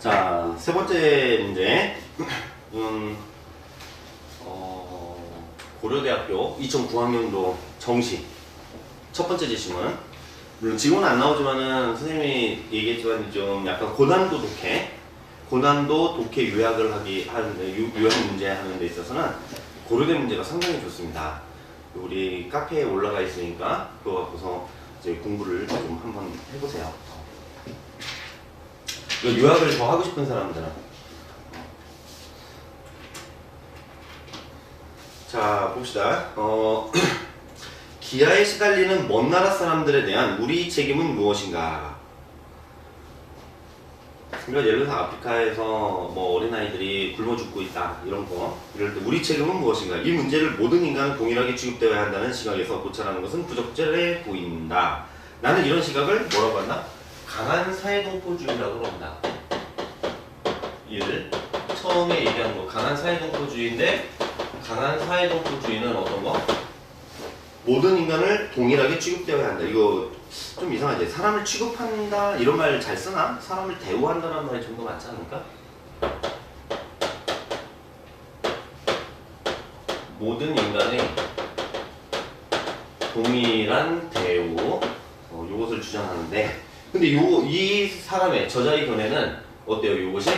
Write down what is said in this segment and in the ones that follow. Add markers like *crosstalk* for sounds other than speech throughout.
자, 세 번째 문제. 음, 어, 고려대학교 2009학년도 정시. 첫 번째 지심은. 물론 지금은 안 나오지만은 선생님이 얘기했지만 좀 약간 고난도 독해. 고난도 독해 요약을 하기, 하는데, 유- 요약 문제 하는 데 있어서는 고려대 문제가 상당히 좋습니다. 우리 카페에 올라가 있으니까 그거 갖고서 이제 공부를 좀 한번 해보세요. 요약을 더 하고 싶은 사람들은 자 봅시다. 어, *clears throat* 기아에 시달리는 먼 나라 사람들에 대한 우리 책임은 무엇인가? 그러니까 예를 들어서 아프리카에서 뭐 어린아이들이 굶어 죽고 있다 이런 거. 이럴 때 우리 책임은 무엇인가? 이 문제를 모든 인간은 동일하게 취급되어야 한다는 시각에서 고찰하는 것은 부적절해 보인다. 나는 이런 시각을 뭐라고 한다? 강한 사회동포주의라고 그런다. 이를 처음에 얘기한 거 강한 사회동포주의인데 강한 사회동포주의는 어떤 거? 모든 인간을 동일하게 취급되어야 한다. 이거 좀 이상하지? 사람을 취급한다 이런 말 잘 쓰나? 사람을 대우한다는 말이 좀 더 맞지 않을까? 모든 인간의 동일한 대우 어, 요것을 주장하는데 근데 요 이 사람의 저자의 견해는 어때요? 요것이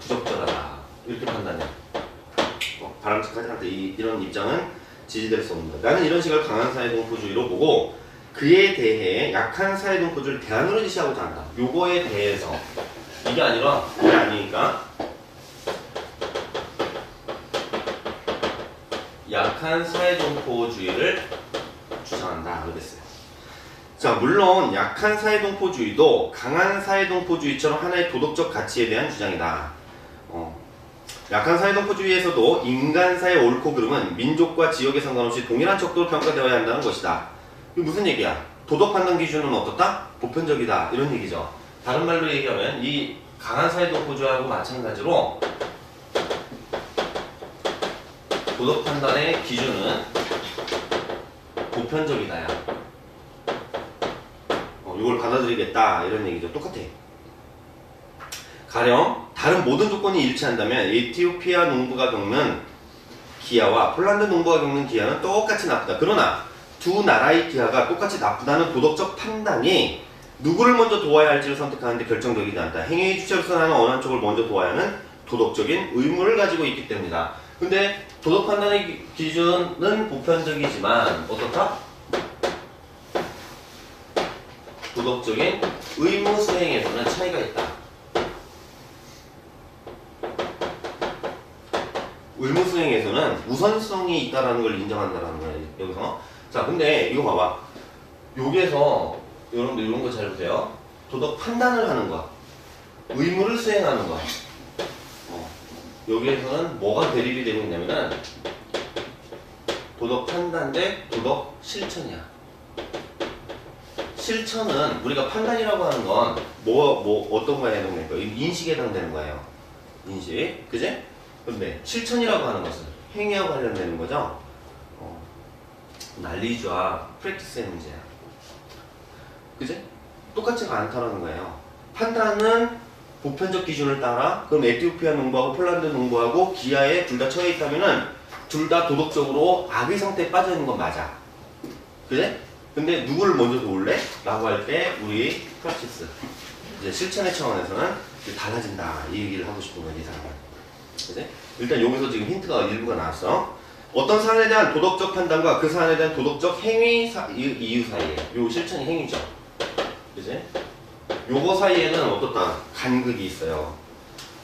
부적절하다 이렇게 판단해. 어, 바람직하지 않다 이, 이런 입장은 지지될 수 없는다. 나는 이런 식을 강한 사회 동포주의로 보고 그에 대해 약한 사회 동포주의를 대안으로 제시하고자 한다. 요거에 대해서 이게 아니라 그게 아니니까 약한 사회 동포주의를 주장한다 그랬어요. 자, 물론 약한 사회동포주의도 강한 사회동포주의처럼 하나의 도덕적 가치에 대한 주장이다. 어. 약한 사회동포주의에서도 인간사의 옳고 그름은 민족과 지역에 상관없이 동일한 척도로 평가되어야 한다는 것이다. 이게 무슨 얘기야? 도덕 판단 기준은 어떻다? 보편적이다. 이런 얘기죠. 다른 말로 얘기하면 이 강한 사회동포주의하고 마찬가지로 도덕 판단의 기준은 보편적이다야. 어, 이걸 받아들이겠다 이런 얘기죠. 똑같아. 가령 다른 모든 조건이 일치한다면 에티오피아 농부가 겪는 기아와 폴란드 농부가 겪는 기아는 똑같이 나쁘다. 그러나 두 나라의 기아가 똑같이 나쁘다는 도덕적 판단이 누구를 먼저 도와야 할지를 선택하는데 결정적이지 않다. 행위의 주체로서 나는 어느 한쪽을 먼저 도와야 하는 도덕적인 의무를 가지고 있기 때문이다. 근데 도덕 판단의 기- 기준은 보편적이지만 어떻다? 도덕적인 의무 수행에서는 차이가 있다. 의무 수행에서는 우선성이 있다라는 걸 인정한다라는 거예요. 여기서. 자, 근데 이거 봐봐. 여기에서 여러분들 이런 거 잘 보세요. 도덕 판단을 하는 거야. 의무를 수행하는 거야. 어. 여기에서는 뭐가 대립이 되고 있냐면은 도덕 판단 대 도덕 실천이야. 실천은 우리가 판단이라고 하는 건 뭐 뭐 어떤 거에 해당되는 거예요? 인식에 해당되는 거예요. 인식, 그지? 근데 실천이라고 하는 것은 행위와 관련되는 거죠. 어, 난리주와 프랙티스의 문제야. 그지? 똑같지가 않다라는 거예요. 판단은 보편적 기준을 따라 그럼 에티오피아 농부하고 폴란드 농부하고 기아에 둘 다 처해 있다면은 둘 다 도덕적으로 악의 상태에 빠져 있는 건 맞아. 그래? 근데 누구를 먼저 도울래? 라고 할 때 우리 프락티스 이제 실천의 차원에서는 달라진다 이 얘기를 하고 싶은 이 사람은. 그지? 일단 여기서 지금 힌트가 일부가 나왔어. 어떤 사안에 대한 도덕적 판단과 그 사안에 대한 도덕적 행위 사, 이- 이유 사이에 요 실천이 행위죠. 그지? 요거 사이에는 어떻다 간극이 있어요.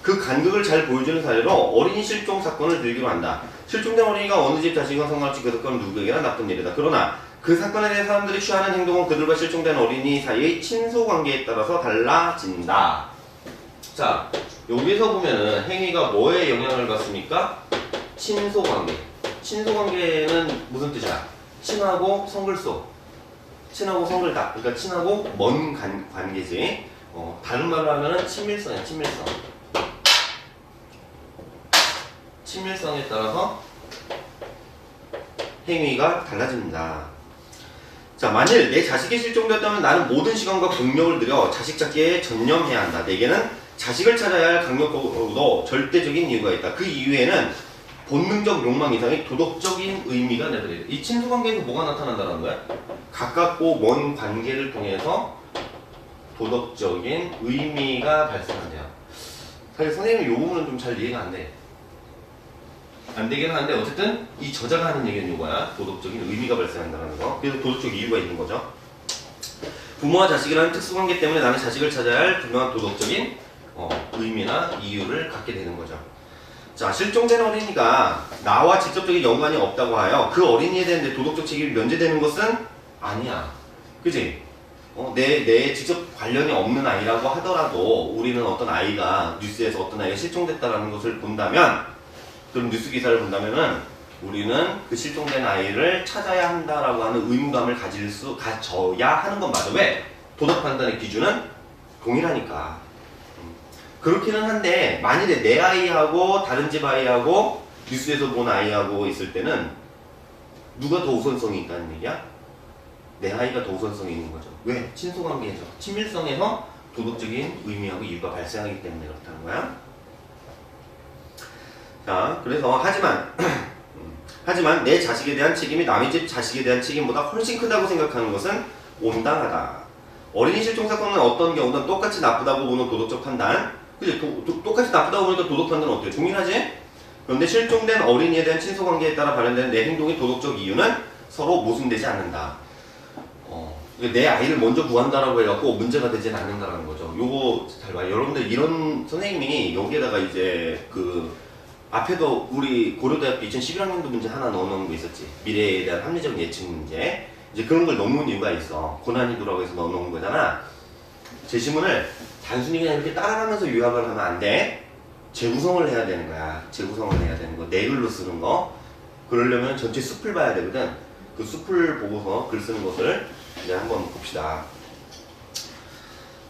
그 간극을 잘 보여주는 사례로 어린이 실종 사건을 들기로 한다. 실종된 어린이가 어느 집 자식과 상관없이 그 사건은 누구에게나 나쁜 일이다. 그러나 그 사건에 대해 사람들이 취하는 행동은 그들과 실종된 어린이 사이의 친소 관계에 따라서 달라진다. 자, 여기서 보면은 행위가 뭐에 영향을 받습니까? 친소 관계. 친소 관계는 무슨 뜻이야? 친하고 성글소. 친하고 성글다. 그러니까 친하고 먼 관, 관계지. 어, 다른 말로 하면은 친밀성이야, 친밀성. 친밀성에 따라서 행위가 달라집니다. 자, 만일 내 자식이 실종되었다면 나는 모든 시간과 공력을 들여 자식 찾기에 전념해야 한다. 내게는 자식을 찾아야 할 강력하고도 절대적인 이유가 있다. 그 이유에는 본능적 욕망 이상의 도덕적인 의미가 있다. 이 친소 관계에서 뭐가 나타난다는 거야? 가깝고 먼 관계를 통해서 도덕적인 의미가 발생한대요. 사실 선생님이 이 부분은 좀 잘 이해가 안 돼. 안 되긴 하는데 어쨌든 이 저자가 하는 얘기는 이거야. 도덕적인 의미가 발생한다는 거. 그래서 도덕적 이유가 있는 거죠. 부모와 자식이라는 특수관계 때문에 나는 자식을 찾아야 할 분명한 도덕적인 어, 의미나 이유를 갖게 되는 거죠. 자, 실종된 어린이가 나와 직접적인 연관이 없다고 하여 그 어린이에 대한 내 도덕적 책임이 면제되는 것은 아니야. 그지? 어, 내, 내 직접 관련이 없는 아이라고 하더라도 우리는 어떤 아이가 뉴스에서 어떤 아이가 실종됐다라는 것을 본다면 그런 뉴스 기사를 본다면은 우리는 그 실종된 아이를 찾아야 한다라고 하는 의무감을 가질 수 가져야 하는 건 맞아. 왜? 도덕 판단의 기준은 동일하니까. 음. 그렇기는 한데 만일에 내 아이하고 다른 집 아이하고 뉴스에서 본 아이하고 있을 때는 누가 더 우선성이 있다는 얘기야? 내 아이가 더 우선성이 있는 거죠. 왜? 친소관계에서 친밀성에서 도덕적인 의미하고 이유가 발생하기 때문에 그렇다는 거야. 자, 그래서 하지만 음, *clears throat* 하지만 내 자식에 대한 책임이 남의 집 자식에 대한 책임보다 훨씬 크다고 생각하는 것은 온당하다. 어린이 실종 사건은 어떤 경우든 똑같이 나쁘다고 보는 도덕적 판단. 그지? 똑같이 나쁘다고 보니까 도덕 판단은 어때요? 동일하지? 그런데 실종된 어린이에 대한 친소 관계에 따라 발현되는 내 행동의 도덕적 이유는 서로 모순되지 않는다. 어, 내 아이를 먼저 구한다라고 해갖고 문제가 되진 않는다라는 거죠. 요거 잘 봐요. 여러분들 이런 선생님이 여기에다가 이제 그 앞에도 우리 고려대학교 2011학년도 문제 하나 넣어놓은 거 있었지. 미래에 대한 합리적 예측 문제. 이제 그런 걸 넣는 이유가 있어. 고난이도라고 해서 넣어놓은 거잖아. 제시문을 단순히 그냥 이렇게 따라가면서 요약을 하면 안 돼. 재구성을 해야 되는 거야. 재구성을 해야 되는 거. 네 글로 쓰는 거. 그러려면 전체 숲을 봐야 되거든. 그 숲을 보고서 글 쓰는 것을 이제 한번 봅시다.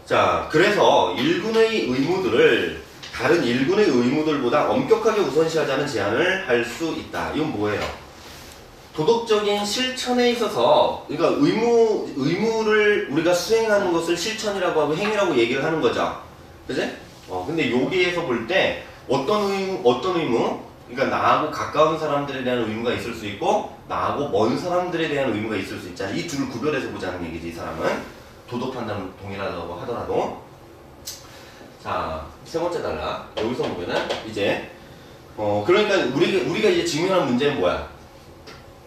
자, 그래서 일군의 의무들을 다른 일군의 의무들보다 엄격하게 우선시하자는 제안을 할 수 있다. 이건 뭐예요? 도덕적인 실천에 있어서, 그러니까 의무, 의무를 우리가 수행하는 것을 실천이라고 하고 행위라고 얘기를 하는 거죠. 그지? 어, 근데 여기에서 볼 때 어떤 의무, 어떤 의무? 그러니까 나하고 가까운 사람들에 대한 의무가 있을 수 있고, 나하고 먼 사람들에 대한 의무가 있을 수 있잖아. 이 둘을 구별해서 보자는 얘기지, 이 사람은. 도덕 판단은 동일하다고 하더라도. 자, 세 번째 단락. 여기서 보면은, 이제, 어, 그러니까 우리, 우리가 이제 직면한 문제는 뭐야?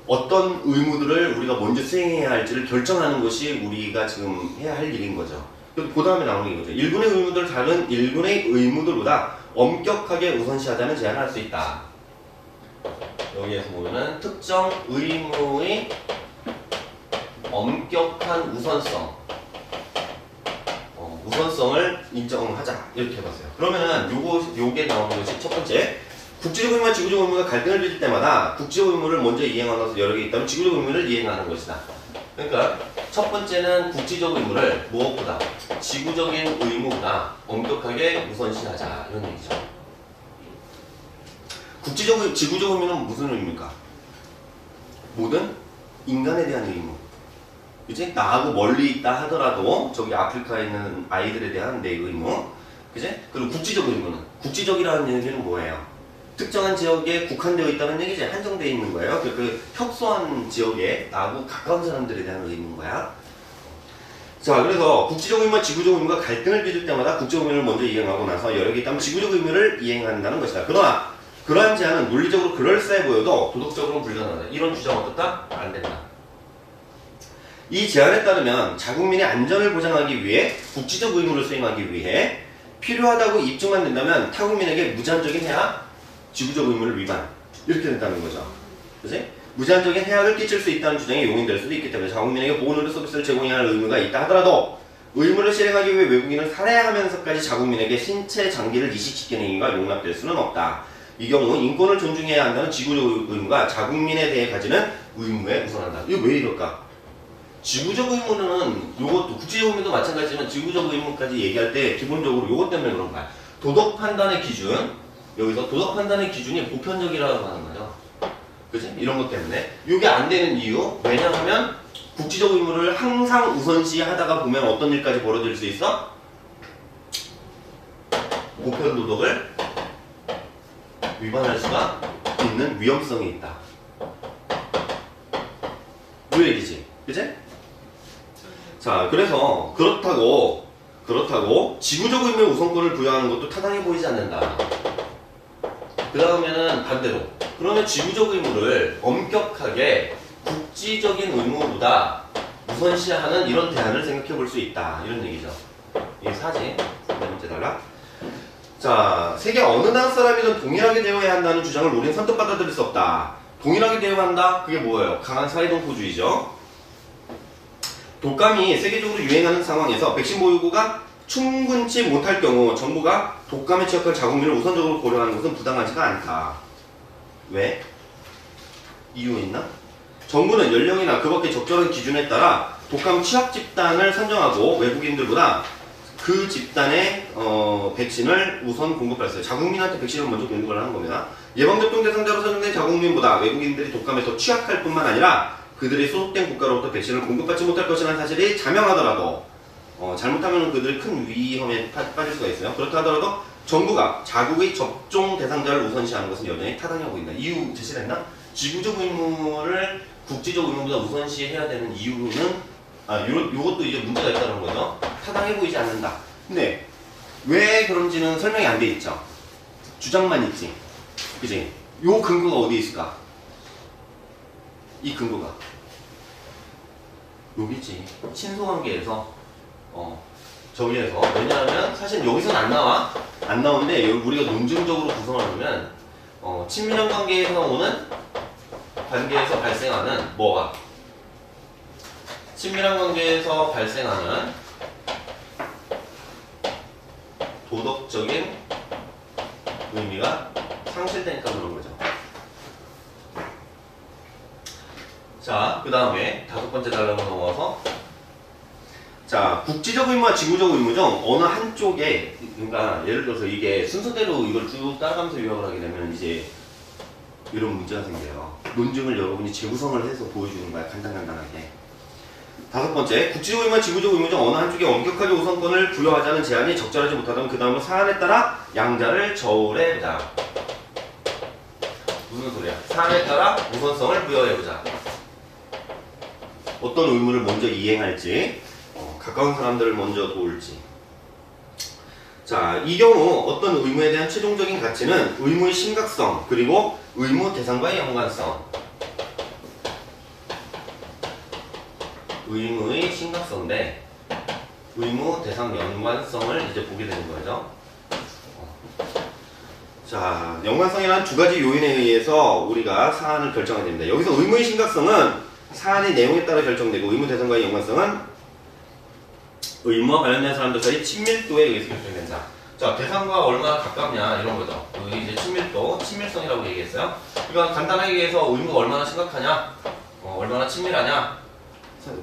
어떤 의무들을 우리가 먼저 수행해야 할지를 결정하는 것이 우리가 지금 해야 할 일인 거죠. 그 다음에 나오는 게 이거죠. 일군의 의무들 다른 일군의 의무들보다 엄격하게 우선시하자는 제안을 할 수 있다. 여기에서 보면은 특정 의무의 엄격한 우선성. 어, 우선성을 인정하자. 이렇게 해봤어요. 그러면은 요거, 요게 나오는 것이 첫 번째. 국제적 의무와 지구적 의무가 갈등을 빚을 때마다 국제적 의무를 먼저 이행하는 것은 여러 개 있다면 지구적 의무를 이행하는 것이다. 그러니까 첫 번째는 국제적 의무를 무엇보다 지구적인 의무보다 엄격하게 우선시하자 이런 얘기죠. 국제적 의- 지구적 의무는 무슨 의무입니까? 모든 인간에 대한 의무. 그지? 나하고 멀리 있다 하더라도 저기 아프리카에 있는 아이들에 대한 내 의무. 그지? 그리고 국제적 의무는 국제적이라는 얘기는 뭐예요? 특정한 지역에 국한되어 있다는 얘기지 한정되어 있는 거예요. 그, 그 협소한 지역에 나하고 가까운 사람들에 대한 의무인 거야. 자, 그래서 국제적 의무와 지구적 의무가 갈등을 빚을 때마다 국제적 의무를 먼저 이행하고 나서 개 있다면 지구적 의무를 이행한다는 것이다. 그러나 그러한 제안은 논리적으로 그럴싸해 보여도 도덕적으로는 불가능하다. 이런 주장 어떻다? 안 된다. 이 제안에 따르면 자국민의 안전을 보장하기 위해 국제적 의무를 수행하기 위해 필요하다고 입증만 된다면 타국민에게 무제한적인 해악, 지구적 의무를 위반 이렇게 된다는 거죠. 그지? 무제한적인 해악을 끼칠 수 있다는 주장이 용인될 수도 있기 때문에 자국민에게 보호의료 서비스를 제공해야 할 의무가 있다 하더라도 의무를 실행하기 위해 외국인을 살해하면서까지 자국민에게 신체 장기를 이식시키는 행위가 용납될 수는 없다. 이 경우 인권을 존중해야 한다는 지구적 의무가 자국민에 대해 가지는 의무에 우선한다. 이거 왜 이럴까? 지구적 의무는 요것도 국제적 의무도 마찬가지지만 지구적 의무까지 얘기할 때 기본적으로 요것 때문에 그런 거야. 도덕 판단의 기준 여기서 도덕 판단의 기준이 보편적이라고 하는 거죠. 그지? 이런 것 때문에 이게 안 되는 이유 왜냐하면 국제적 의무를 항상 우선시 하다가 보면 어떤 일까지 벌어질 수 있어? 보편 도덕을 위반할 수가 있는 위험성이 있다. 이 얘기지, 그지? 자, 그래서 그렇다고 그렇다고 지구적 의무의 우선권을 부여하는 것도 타당해 보이지 않는다. 그 다음에는 반대로. 그러면 지구적 의무를 엄격하게 국지적인 의무보다 우선시하는 이런 대안을 생각해 볼 수 있다. 이런 얘기죠. 이게 사지. 네 번째 단락. 자, 세계 어느 나라 사람이든 동일하게 대우해야 한다는 주장을 우리는 선뜻 받아들일 수 없다. 동일하게 대우한다? 그게 뭐예요? 강한 사회동포주의죠. 독감이 세계적으로 유행하는 상황에서 백신 보유고가 충분치 못할 경우 정부가 독감에 취약한 자국민을 우선적으로 고려하는 것은 부당하지가 않다. 왜? 이유 있나? 정부는 연령이나 그 밖의 적절한 기준에 따라 독감 취약 집단을 선정하고 외국인들보다 그 집단의 어, 백신을 우선 공급했어요. 자국민한테 백신을 먼저 공급을 하는 겁니다. 예방접종 대상자로 선정된 자국민보다 외국인들이 독감에 더 취약할 뿐만 아니라 그들이 소속된 국가로부터 백신을 공급받지 못할 것이라는 사실이 자명하더라도 어, 잘못하면 그들이 큰 위험에 파- 빠질 수가 있어요. 그렇다 하더라도 정부가 자국의 접종 대상자를 우선시하는 것은 여전히 타당해 보인다. 이유 제시를 했나? 지구적 의무를 국지적 의무보다 우선시해야 되는 이유는 아, 요, 요것도 이제 문제가 있다는 거죠. 타당해 보이지 않는다. 근데 왜 그런지는 설명이 안 돼 있죠. 주장만 있지. 그지? 요 근거가 어디 있을까? 이 근거가 여기지. 친소관계에서 어 저기에서 왜냐하면 사실 여기서는 안 나와 안 나오는데 우리가 논증적으로 구성을 하면 어, 친밀한 관계에서 오는 관계에서 발생하는 뭐가 친밀한 관계에서 발생하는 도덕적인 의미가 상실되니까 그런 거죠. 자, 그 다음에 다섯 번째 단락으로 넘어가서 자, 국지적 의무와 지구적 의무 중 어느 한쪽에 그러니까 예를 들어서 이게 순서대로 이걸 쭉 따라가면서 유학을 하게 되면 이제 이런 문제가 생겨요. 논증을 여러분이 재구성을 해서 보여주는 거야 간단간단하게. 다섯 번째, 국지적 의무와 지구적 의무 중 어느 한쪽에 엄격하게 우선권을 부여하자는 제안이 적절하지 못하다면 그 다음은 사안에 따라 양자를 저울해보자. 무슨 소리야? 사안에 따라 우선성을 부여해보자. 어떤 의무를 먼저 이행할지, 어, 가까운 사람들을 먼저 도울지. 자, 이 경우 어떤 의무에 대한 최종적인 가치는 의무의 심각성, 그리고 의무 대상과의 연관성. 의무의 심각성인데, 의무 대상 연관성을 이제 보게 되는 거죠. 어. 자, 연관성이라는 두 가지 요인에 의해서 우리가 사안을 결정하게 됩니다. 여기서 의무의 심각성은 사안의 내용에 따라 결정되고 의무 대상과의 연관성은 의무와 관련된 사람들 사이 친밀도에 의해서 결정된다. 자, 대상과 얼마나 가깝냐 이런 거죠. 여기 이제 친밀도, 친밀성이라고 얘기했어요. 그러니까 간단하게 얘기해서 의무가 얼마나 심각하냐, 어, 얼마나 친밀하냐,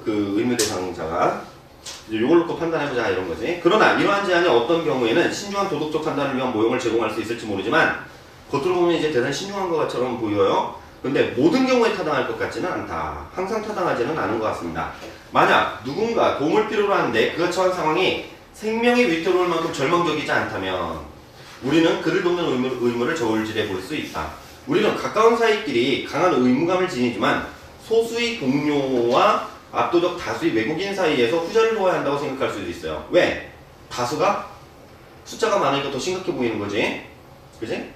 그 의무 대상자가 이제 이걸 놓고 판단해보자 이런 거지. 그러나 이러한 제안이 어떤 경우에는 신중한 도덕적 판단을 위한 모형을 제공할 수 있을지 모르지만 겉으로 보면 이제 대단히 신중한 것처럼 보여요. 근데 모든 경우에 타당할 것 같지는 않다. 항상 타당하지는 않은 것 같습니다. 만약 누군가 도움을 필요로 하는데 그가 처한 상황이 생명이 위태로울 만큼 절망적이지 않다면 우리는 그를 돕는 의무, 의무를 저울질해 볼 수 있다. 우리는 가까운 사이끼리 강한 의무감을 지니지만 소수의 동료와 압도적 다수의 외국인 사이에서 후자를 도와야 한다고 생각할 수도 있어요. 왜? 다수가 숫자가 많으니까 더 심각해 보이는 거지. 그지?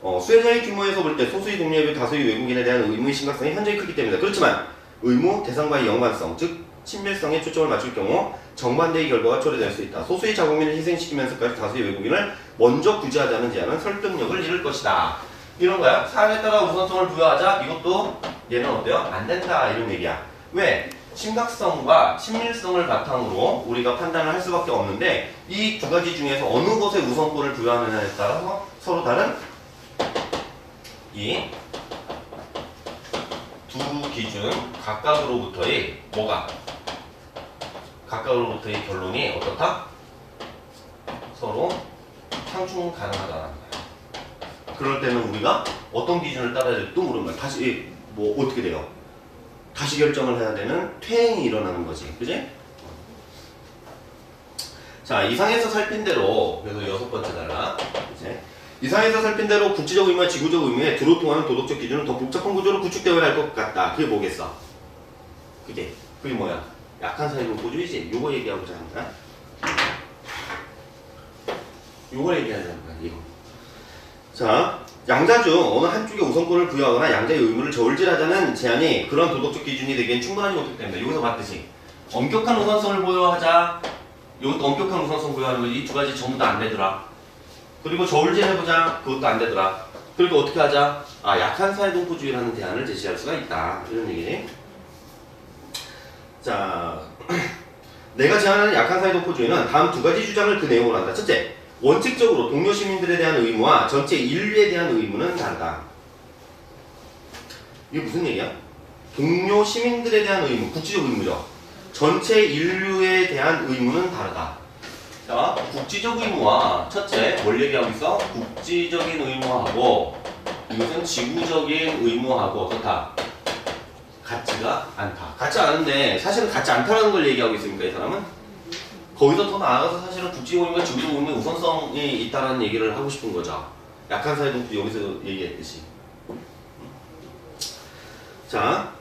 어, 수혜자의 규모에서 볼 때 소수의 비해 다수의 외국인에 대한 의무의 심각성이 현저히 크기 때문이다. 그렇지만 의무 대상과의 연관성, 즉 친밀성에 초점을 맞출 경우 정반대의 결과가 초래될 수 있다. 소수의 자국민을 희생시키면서까지 다수의 외국인을 먼저 구제하자는 제안은 설득력을 잃을 것이다. 이런 거야. 사안에 따라 우선성을 부여하자. 이것도 얘는 어때요? 안 된다. 이런 얘기야. 왜? 심각성과 친밀성을 바탕으로 우리가 판단을 할 수밖에 없는데 이 두 가지 중에서 어느 것에 우선권을 부여하느냐에 따라서 서로 다른 이 두 기준 각각으로부터의 뭐가 각각으로부터의 결론이 어떻다? 서로 상충 가능하다는 거야. 그럴 때는 우리가 어떤 기준을 따라야 될지도 모르는 거야. 다시 뭐 어떻게 돼요? 다시 결정을 해야 되는 퇴행이 일어나는 거지. 그지? 자, 이상에서 살핀 대로 그래서 여섯 번째 달라. 이 상에서 살핀 대로 국지적 의무와 지구적 의무에 두루 통하는 도덕적 기준은 더 복잡한 구조로 구축되어야 할 것 같다. 그게 뭐겠어? 그게 그게 뭐야? 약한 사회복구주의지. 요거 얘기하고자 하는 거야. 요거 얘기하자는 거야. 이거. 자, 양자 중 어느 한쪽에 우선권을 부여하거나 양자의 의무를 저울질하자는 제안이 그런 도덕적 기준이 되기엔 충분하지 못하기 때문에 여기서 봤듯이 엄격한 우선성을 부여하자 이것도 엄격한 우선성 부여하는 거지 이 두 가지 전부 다 안 되더라 그리고 저울질 해보자 그것도 안 되더라 그리고 어떻게 하자 아 약한 사회동포주의라는 대안을 제시할 수가 있다 이런 얘기지 자 *clears throat* 내가 제안하는 약한 사회동포주의는 다음 두 가지 주장을 그 내용으로 한다 첫째 원칙적으로 동료 시민들에 대한 의무와 전체 인류에 대한 의무는 다르다. 이게 무슨 얘기야? 동료 시민들에 대한 의무, 국지적 의무죠. 전체 인류에 대한 의무는 다르다. 자, 국지적 의무와 첫째, 뭘 얘기하고 있어? 국지적인 의무하고 이것은 지구적인 의무하고 좋다. 같지가 않다. 같지 않은데 사실은 같지 않다는 걸 얘기하고 있습니까, 이 사람은? 거기서 더 나아가서 사실은 국지공인과 지구공인의 우선성이 있다는 얘기를 하고 싶은 거죠. 약한 사회동도 여기서 얘기했듯이. 자,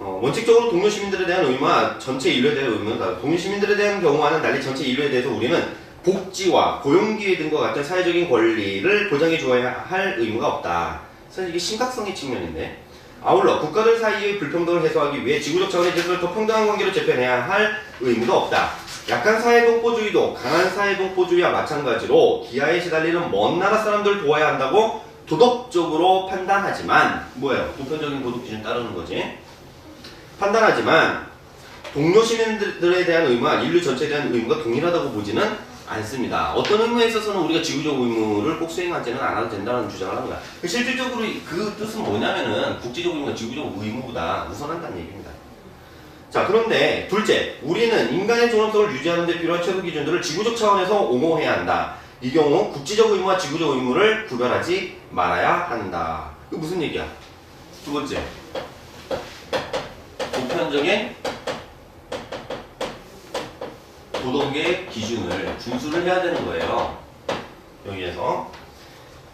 어, 원칙적으로 동료 시민들에 대한 의무와 전체 인류에 대한 의무는 다르다. 동료 시민들에 대한 경우와는 달리 전체 인류에 대해서 우리는 복지와 고용기회 등과 같은 사회적인 권리를 보장해 주어야 할 의무가 없다. 사실 이게 심각성의 측면인데. 아울러 국가들 사이의 불평등을 해소하기 위해 지구적 차원의 질서를 더 평등한 관계로 재편해야 할 의무도 없다. 약한 사회동포주의도 강한 사회동포주의와 마찬가지로 기아에 시달리는 먼 나라 사람들을 도와야 한다고 도덕적으로 판단하지만 뭐예요? 보편적인 도덕 기준 따르는 거지. 판단하지만 동료 시민들에 대한 의무와 인류 전체에 대한 의무가 동일하다고 보지는 않습니다. 어떤 의무에 있어서는 우리가 지구적 의무를 꼭 수행하지는 않아도 된다는 주장을 합니다. 실질적으로 그 뜻은 뭐냐면은 국제적 의무가 지구적 의무보다 우선한다는 얘기입니다. 자 그런데 둘째 우리는 인간의 존엄성을 유지하는 데 필요한 최소 기준들을 지구적 차원에서 옹호해야 한다. 이 경우 국지적 의무와 지구적 의무를 구별하지 말아야 한다. 그 무슨 얘기야? 두 번째 보편적인 도덕의 기준을 준수를 해야 되는 거예요. 여기에서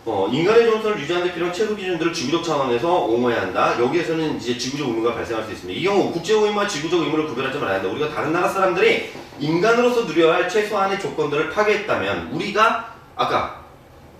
어, 인간의 존엄성을 유지하는 데 필요한 최소 기준들을 지구적 차원에서 옹호해야 한다. 여기에서는 이제 지구적 의무가 발생할 수 있습니다. 이 경우 국제 의무와 지구적 의무를 구별하지 말아야 한다. 우리가 다른 나라 사람들이 인간으로서 누려야 할 최소한의 조건들을 파괴했다면 우리가 아까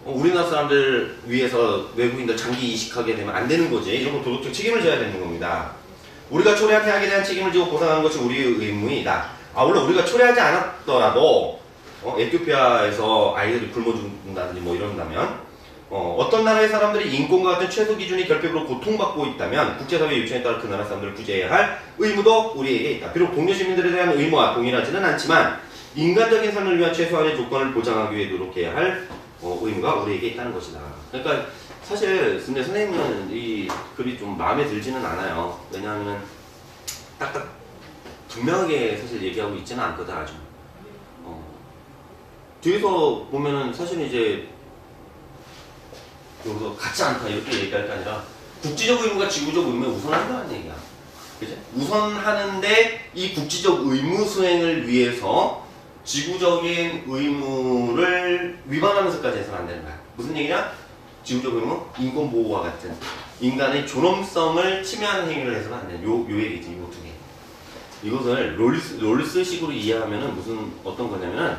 어, 우리나라 사람들 위해서 외국인들 장기 이식하게 되면 안 되는 거지. 이런 거 도덕적 책임을 져야 되는 겁니다. 우리가 초래한 태학에 대한 책임을 지고 보상하는 것이 우리의 의무이다. 아 물론 우리가 초래하지 않았더라도 어, 에티오피아에서 아이들이 굶어 죽는다든지 뭐 이런다면 어, 떤 나라의 사람들이 인권과 같은 최소 기준이 결핍으로 고통받고 있다면 국제사회 요청에 따라 그 나라 사람들을 구제해야 할 의무도 우리에게 있다. 비록 동료 시민들에 대한 의무와 동일하지는 않지만 인간적인 삶을 위한 최소한의 조건을 보장하기 위해 노력해야 할 어, 의무가 우리에게 있다는 것이다. 그러니까 사실 근데 선생님은 이 글이 좀 마음에 들지는 않아요. 왜냐하면 딱딱 분명하게 사실 얘기하고 있지는 않거든 아주. 어. 뒤에서 보면은 사실 이제 여기서 같지 않다 이렇게 얘기할 게 아니라 국지적 의무가 지구적 의무에 우선한다는 얘기야. 그지? 우선하는데 이 국지적 의무 수행을 위해서 지구적인 의무를 위반하면서까지 해서는 안 되는 거야. 무슨 얘기냐? 지구적 의무, 인권 보호와 같은 인간의 존엄성을 침해하는 행위를 해서는 안 되는 요, 요 얘기지, 요두 개. 이것을 롤스, 롤스식으로 이해하면은 무슨 어떤 거냐면은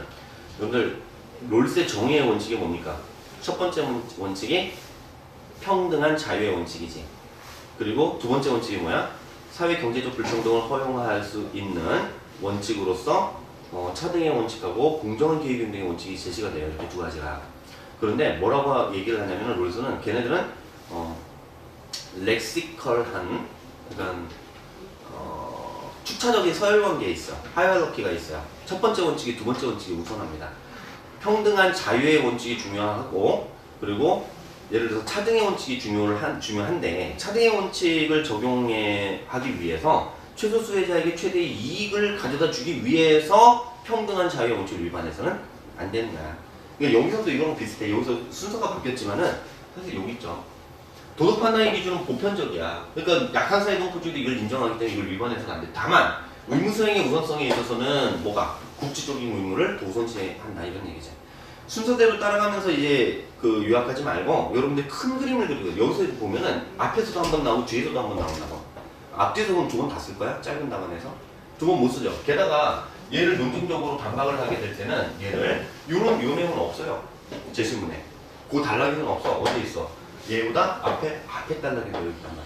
여러분들 롤스의 정의의 원칙이 뭡니까? 첫 번째 원칙이 평등한 자유의 원칙이지. 그리고 두 번째 원칙이 뭐야? 사회 경제적 불평등을 허용할 수 있는 원칙으로서 어, 차등의 원칙하고 공정한 기회 균등의 원칙이 제시가 돼요. 이렇게 두 가지가. 그런데 뭐라고 얘기를 하냐면 롤스는 걔네들은 어, 렉시컬한 그러니까 어, 축차적인 서열 관계에 있어. 하이어러키가 있어요. 첫 번째 원칙이 두 번째 원칙이 우선합니다. 평등한 자유의 원칙이 중요하고 그리고 예를 들어서 차등의 원칙이 중요한, 중요한데 차등의 원칙을 적용해 하기 위해서 최소 수혜자에게 최대의 이익을 가져다 주기 위해서 평등한 자유의 원칙을 위반해서는 안 거야. 그러니까 여기서도 이거랑 비슷해. 여기서 순서가 바뀌었지만은 사실 여기 있죠. 도덕 판단의 기준은 보편적이야. 그러니까 약한 사회 동포주의도 이걸 인정하기 때문에 이걸 위반해서는 안 돼. 다만 의무 수행의 우선성에 있어서는 뭐가 국지적인 의무를 더 우선시한다 이런 얘기죠. 순서대로 따라가면서 이제 그 요약하지 말고 여러분들 큰 그림을 그리고 여기서 보면은 앞에서도 한 번 나오고 뒤에서도 한 번 나온다고. 앞뒤에서 보면 두 번 다 쓸 거야? 짧은 답안에서? 두 번 못 쓰죠. 게다가 얘를 논증적으로 반박을 하게 될 때는 얘를 요런 요 내용은 없어요. 제시문에. 그 단락에는 없어. 어디 있어? 얘보다 앞에 앞에 단락이 되어 있단 말이야.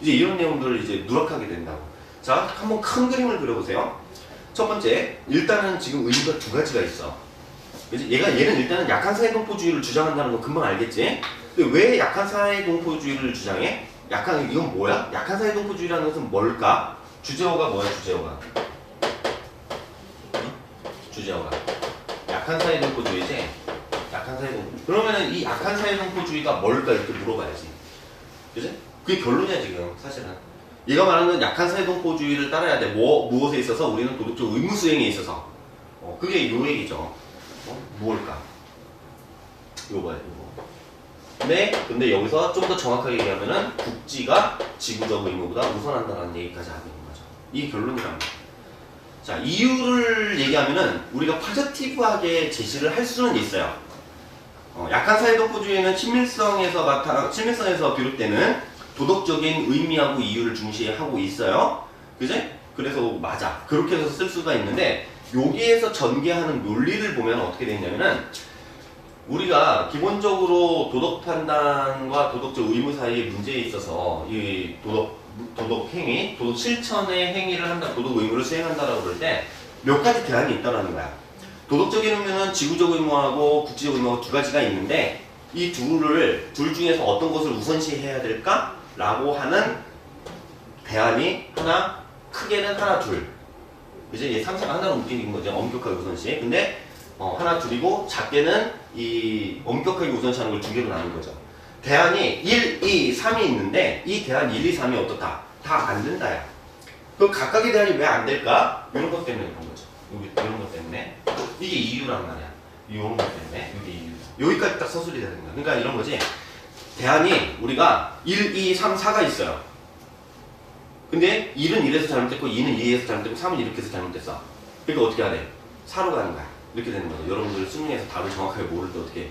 이제 이런 내용들을 이제 누락하게 된다고. 자, 한번 큰 그림을 그려보세요. 첫 번째, 일단은 지금 의미가 두 가지가 있어. 그지? 얘가 얘는 일단은 약한 사회공포주의를 주장한다는 거 금방 알겠지? 근데 왜 약한 사회공포주의를 주장해? 약한 이건 뭐야? 약한 사회공포주의라는 것은 뭘까? 주제어가 뭐야? 주제어가 응? 주제어가 약한 사회공포주의지? 약한 사회공포주의. 그러면은 이 약한 사회공포주의가 뭘까 이렇게 물어봐야지. 그지? 그게 결론이야 지금 사실은. 얘가 말하는 약한 사회공포주의를 따라야 돼. 뭐 무엇에 있어서 우리는 도덕적 의무 수행에 있어서. 어, 그게 요 얘기죠. 어? 무엇일까? 요거야, 요거. 네, 근데 여기서 좀 더 정확하게 얘기하면은 국지가 지구적 의무보다 우선한다는 얘기까지 하고 있는 거죠. 이게 결론이랍니다. 자, 이유를 얘기하면은 우리가 파저티브하게 제시를 할 수는 있어요. 어, 약한 사회동포주의는 친밀성에서 나타, 친밀성에서 비롯되는 도덕적인 의미하고 이유를 중시하고 있어요. 그지? 그래서 맞아. 그렇게 해서 쓸 수가 있는데 여기에서 전개하는 논리를 보면 어떻게 되냐면은 우리가 기본적으로 도덕 판단과 도덕적 의무 사이의 문제에 있어서 이 도덕 도덕 행위, 도덕 실천의 행위를 한다, 도덕 의무를 수행한다라고 그럴 때 몇 가지 대안이 있다라는 거야. 도덕적인 의무는 지구적 의무하고 국지적 의무하고 두 가지가 있는데 이 둘을 둘 중에서 어떤 것을 우선시해야 될까라고 하는 대안이 하나 크게는 하나 둘. 이제 얘 상사가 하나로 묶이는 거죠. 엄격하게 우선시. 근데 어, 하나 둘이고 작게는 이 엄격하게 우선시하는 걸 두 개로 나눈 거죠. 대안이 1, 2, 3이 있는데 이 대안 1, 2, 3이 어떻다? 다 안 된다야. 그럼 각각의 대안이 왜 안 될까? 이런 것 때문에 그런 거죠. 이런 것 때문에 이게 이유란 말이야. 이런 것 때문에 이게 이유. 여기까지 딱 서술이 되는 거야. 그러니까 이런 거지. 대안이 우리가 1, 2, 3, 4가 있어요. 근데 1은 1에서 잘못됐고 2는 2에서 잘못됐고 3은 이렇게 해서 잘못됐어. 그러니까 어떻게 해야 돼? 4로 가는 거야. 이렇게 되는 거죠. 여러분들 수능에서 답을 정확하게 모를 때 어떻게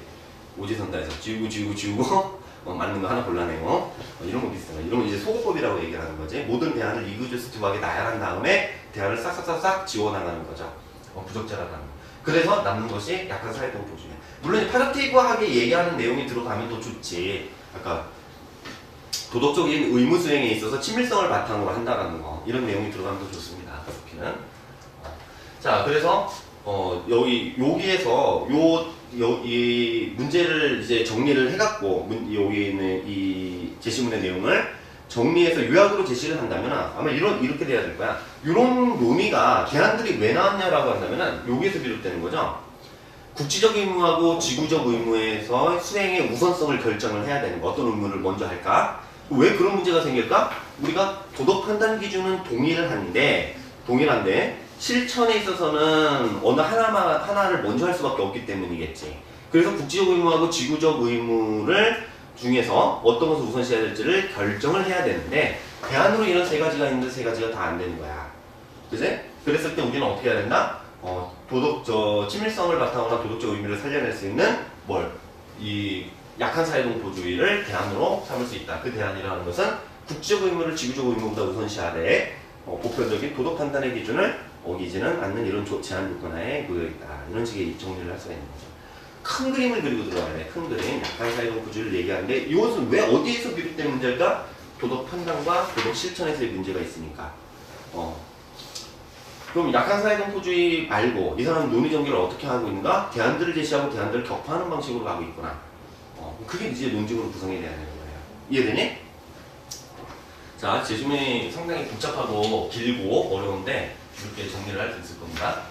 오지선다에서 지우고 지우고 지우고 어, 맞는 거 하나 골라내고 어, 이런 거 비슷한 거. 이런 거 이제 소거법이라고 얘기를 하는 거지. 모든 대안을 이그저스트하게 나열한 다음에 대안을 싹싹싹싹 지워나가는 거죠. 어, 부적절하다는 거. 그래서 남는 것이 약한 사회동포주의. 물론 파르티브하게 얘기하는 내용이 들어가면 더 좋지. 아까 도덕적인 의무 수행에 있어서 친밀성을 바탕으로 한다라는 거 이런 내용이 들어가면 더 좋습니다. 그렇게는. 자, 그래서 어, 여기 여기에서 요 이 문제를 이제 정리를 해갖고 문, 여기 있는 이 제시문의 내용을 정리해서 요약으로 제시를 한다면 아마 이런 이렇게 돼야 될 거야. 이런 논의가 대안들이 왜 나왔냐라고 한다면은 여기에서 비롯되는 거죠. 국지적 의무하고 지구적 의무에서 수행의 우선성을 결정을 해야 되는 거. 어떤 의무를 먼저 할까? 왜 그런 문제가 생길까? 우리가 도덕 판단 기준은 동일한데 동일한데 실천에 있어서는 어느 하나만 하나를 먼저 할 수밖에 없기 때문이겠지. 그래서 국지적 의무하고 지구적 의무를 중에서 어떤 것을 우선시해야 될지를 결정을 해야 되는데 대안으로 이런 세 가지가 있는데 세 가지가 다 안 되는 거야. 그지? 그랬을 때 우리는 어떻게 해야 된다? 어, 도덕 저 친밀성을 바탕으로 한 도덕적 의미를 살려낼 수 있는 뭘? 이 약한 사회동포주의를 대안으로 삼을 수 있다. 그 대안이라는 것은 국지적 의무를 지구적 의무보다 우선시하되 어, 보편적인 도덕 판단의 기준을 어기지는 않는 이런 조, 제한 조건 하에 놓여 있다. 이런 식의 정리를 할 수가 있는 거죠. 큰 그림을 그리고 들어가야 돼. 큰 그림. 약한 사회동포주의를 얘기하는데 이것은 왜 어디에서 비롯된 문제일까? 도덕 판단과 도덕 실천에서의 문제가 있으니까. 어. 그럼 약한 사회동포주의 말고 이 사람은 논의 전개를 어떻게 하고 있는가? 대안들을 제시하고 대안들을 격파하는 방식으로 가고 있구나. 어, 그게 이제 논증으로 구성이 돼야 되는 거예요. 이해되니? 자, 제주문이 상당히 복잡하고 길고 어려운데 이렇게 정리를 할 수 있을 겁니다.